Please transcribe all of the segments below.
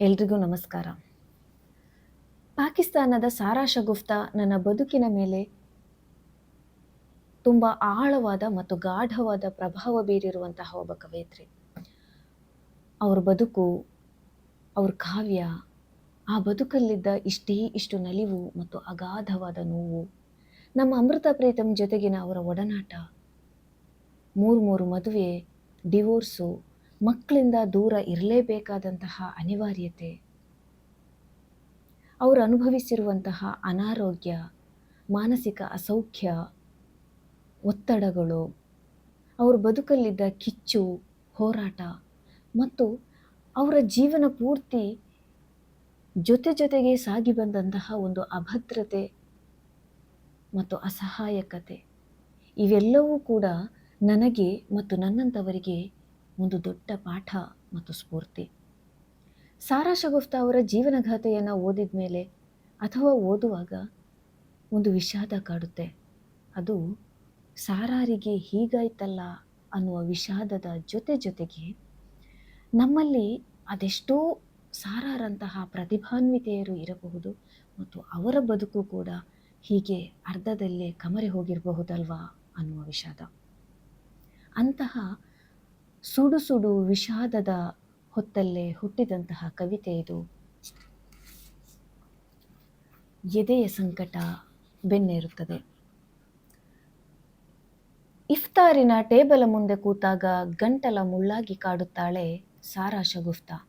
ಎಲ್ರಿಗೂ ನಮಸ್ಕಾರ. ಪಾಕಿಸ್ತಾನದ ಸಾರಾ ಶಗುಫ್ತಾ ನನ್ನ ಬದುಕಿನ ಮೇಲೆ ತುಂಬ ಆಳವಾದ ಮತ್ತು ಗಾಢವಾದ ಪ್ರಭಾವ ಬೀರಿರುವಂತಹ ಒಬ್ಬ ಕವಯಿತ್ರಿ. ಅವ್ರ ಬದುಕು, ಅವ್ರ ಕಾವ್ಯ, ಆ ಬದುಕಲ್ಲಿದ್ದ ಇಷ್ಟೇ ಇಷ್ಟು ನಲಿವು ಮತ್ತು ಅಗಾಧವಾದ ನೋವು, ನಮ್ಮ ಅಮೃತ ಪ್ರೀತಮ್ ಜೊತೆಗಿನ ಅವರ ಒಡನಾಟ ಮೂರು ಮೂರು ಮದುವೆ, ಡಿವೋರ್ಸು ಮಕ್ಕಳಿಂದ ದೂರ ಇರಲೇಬೇಕಾದಂತಹ ಅನಿವಾರ್ಯತೆ. ಅವರು ಅನುಭವಿಸಿರುವಂತಹ ಅನಾರೋಗ್ಯ, ಮಾನಸಿಕ ಅಸೌಖ್ಯ, ಒತ್ತಡಗಳು, ಅವ್ರ ಬದುಕಲ್ಲಿದ್ದ ಕಿಚ್ಚು, ಹೋರಾಟ ಮತ್ತು ಅವರ ಜೀವನ ಪೂರ್ತಿ ಜೊತೆ ಜೊತೆಗೆ ಸಾಗಿ ಬಂದಂತಹ ಒಂದು ಅಭದ್ರತೆ ಮತ್ತು ಅಸಹಾಯಕತೆ. ಇವೆಲ್ಲವೂ ಕೂಡ ನನಗೆ ಮತ್ತು ನನ್ನಂಥವರಿಗೆ ಒಂದು ದೊಡ್ಡ ಪಾಠ ಮತ್ತು ಸ್ಫೂರ್ತಿ. ಸಾರಾ ಶಗುಫ್ತಾ ಅವರ ಜೀವನಗಾಥೆಯನ್ನು ಓದಿದ ಮೇಲೆ ಅಥವಾ ಓದುವಾಗ ಒಂದು ವಿಷಾದ ಕಾಡುತ್ತೆ. ಅದು ಸಾರಾರಿಗೆ ಹೀಗಾಯ್ತಲ್ಲ ಅನ್ನುವ ವಿಷಾದದ ಜೊತೆ ಜೊತೆಗೆ ನಮ್ಮಲ್ಲಿ ಅದೆಷ್ಟೋ ಸಾರಾರಂತಹ ಪ್ರತಿಭಾನ್ವಿತೆಯರು ಇರಬಹುದು ಮತ್ತು ಅವರ ಬದುಕು ಕೂಡ ಹೀಗೆ ಅರ್ಧದಲ್ಲೇ ಕಮರೆ ಹೋಗಿರಬಹುದಲ್ವಾ ಅನ್ನುವ ವಿಷಾದ. ಅಂತಹ ಸುಡು ಸುಡು ವಿಷಾದದ ಹೊತ್ತಲ್ಲೇ ಹುಟ್ಟಿದಂತಹ ಕವಿತೆ ಇದು. ಎದೆಯ ಸಂಕಟ ಬೆನ್ನೇರುತ್ತದೆ. ಇಫ್ತಾರಿನ ಟೇಬಲ ಮುಂದೆ ಕೂತಾಗ ಗಂಟಲ ಮುಳ್ಳಾಗಿ ಕಾಡುತ್ತಾಳೆ ಸಾರಾ ಶಗುಫ್ತಾ.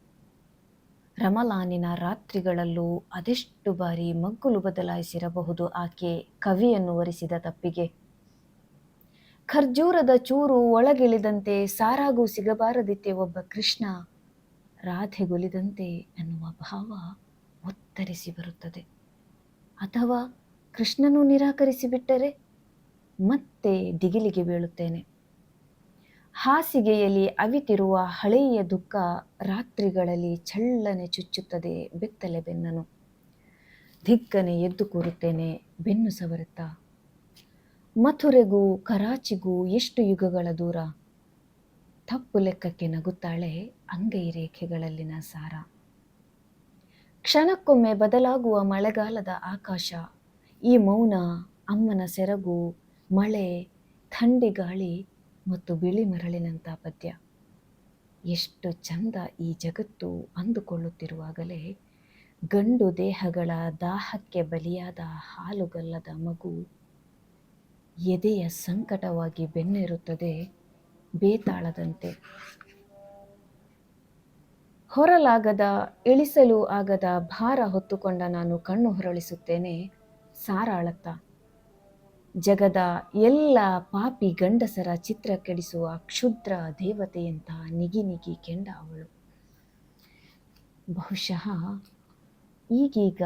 ರಮಲಾನಿನ ರಾತ್ರಿಗಳಲ್ಲೂ ಅದೆಷ್ಟು ಬಾರಿ ಮಗ್ಗುಲು ಬದಲಾಯಿಸಿರಬಹುದು ಆಕೆ ಕವಿಯನ್ನು ಒರೆಸಿದ ತಪ್ಪಿಗೆ. ಖರ್ಜೂರದ ಚೂರು ಒಳಗಿಳಿದಂತೆ ಸಾರಾಗೂ ಸಿಗಬಾರದಿತ್ತೆ ಒಬ್ಬ ಕೃಷ್ಣ. ರಾಧೆಗೊಲಿದಂತೆ ಎನ್ನುವ ಭಾವ ಒತ್ತರಿಸಿ ಬರುತ್ತದೆ. ಅಥವಾ ಕೃಷ್ಣನು ನಿರಾಕರಿಸಿಬಿಟ್ಟರೆ ಮತ್ತೆ ದಿಗಿಲಿಗೆ ಬೀಳುತ್ತೇನೆ. ಹಾಸಿಗೆಯಲ್ಲಿ ಅವಿತಿರುವ ಹಳೆಯ ದುಃಖ ರಾತ್ರಿಗಳಲ್ಲಿ ಚಳ್ಳನೆ ಚುಚ್ಚುತ್ತದೆ ಬೆತ್ತಲೆ ಬೆನ್ನನು. ದಿಗ್ಗನೆ ಎದ್ದು ಕೂರುತ್ತೇನೆ ಬೆನ್ನು ಸವರುತ್ತಾ. ಮಥುರೆಗೂ ಕರಾಚಿಗೂ ಎಷ್ಟು ಯುಗಗಳ ದೂರ? ತಪ್ಪು ಲೆಕ್ಕಕ್ಕೆ ನಗುತ್ತಾಳೆ ಅಂಗೈ ರೇಖೆಗಳಲ್ಲಿನ ಸಾರ. ಕ್ಷಣಕ್ಕೊಮ್ಮೆ ಬದಲಾಗುವ ಮಳೆಗಾಲದ ಆಕಾಶ, ಈ ಮೌನ, ಅಮ್ಮನ ಸೆರಗು, ಮಳೆ, ಥಂಡಿ ಗಾಳಿ ಮತ್ತು ಬಿಳಿ ಮರಳಿನಂಥ ಪದ್ಯ. ಎಷ್ಟು ಚಂದ ಈ ಜಗತ್ತು ಅಂದುಕೊಳ್ಳುತ್ತಿರುವಾಗಲೇ ಗಂಡು ದೇಹಗಳ ದಾಹಕ್ಕೆ ಬಲಿಯಾದ ಹಾಲುಗಲ್ಲದ ಮಗು ಎದೆಯ ಸಂಕಟವಾಗಿ ಬೆನ್ನಿರುತ್ತದೆ, ಬೇತಾಳದಂತೆ. ಹೊರಲಾಗದ, ಇಳಿಸಲು ಆಗದ ಭಾರ ಹೊತ್ತುಕೊಂಡ ನಾನು ಕಣ್ಣು ಹೊರಳಿಸುತ್ತೇನೆ, ಸಾರಾಳತ್ತ. ಜಗದ ಎಲ್ಲ ಪಾಪಿ ಗಂಡಸರ ಚಿತ್ರ ಕೆಡಿಸುವ ಕ್ಷುದ್ರ ದೇವತೆಯಂತಹ ನಿಗಿ ನಿಗಿ ಕೆಂಡ ಅವಳು. ಬಹುಶಃ ಈಗೀಗ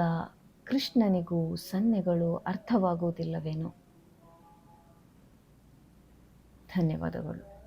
ಕೃಷ್ಣನಿಗೂ ಸನ್ನೆಗಳು ಅರ್ಥವಾಗುವುದಿಲ್ಲವೇನೋ. ಧನ್ಯವಾದಗಳು.